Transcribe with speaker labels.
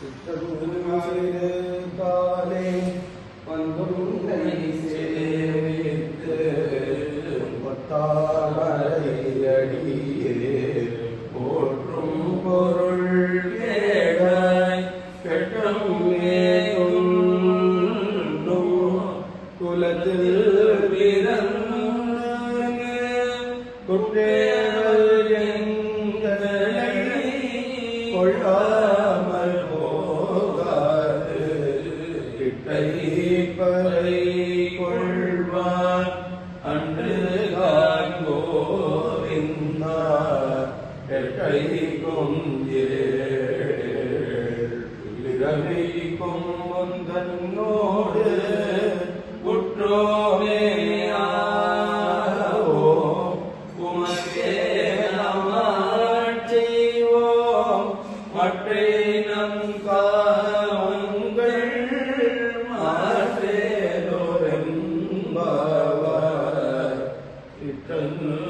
Speaker 1: சித்தகுரு காலே பந்துண்டை சேவித்து பத்தாமரை அடியே போற்றும் பொருள் கேடாய் கெட்டமே குலத்தில் பிறந்த குற்றேவல் எங்களை கொள்ளாமல் கிட்டை பறை அன்று தான் கோவிந்தா எட்டை கொந்திரவை கொம்பந்தன்னோடு உற்றோமே ஆவோ உமக்கே செய்வோம். மற்றை 嗯